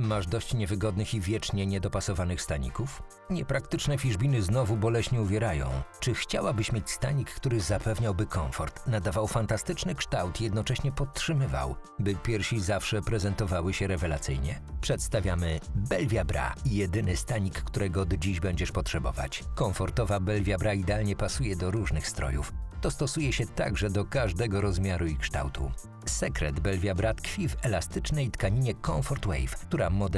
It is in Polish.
Masz dość niewygodnych i wiecznie niedopasowanych staników? Niepraktyczne fiszbiny znowu boleśnie uwierają. Czy chciałabyś mieć stanik, który zapewniałby komfort, nadawał fantastyczny kształt i jednocześnie podtrzymywał, by piersi zawsze prezentowały się rewelacyjnie? Przedstawiamy Belvia Bra, jedyny stanik, którego od dziś będziesz potrzebować. Komfortowa Belvia Bra idealnie pasuje do różnych strojów. Dostosuje się także do każdego rozmiaru i kształtu. Sekret Belvia Bra tkwi w elastycznej tkaninie Comfort Wave, która model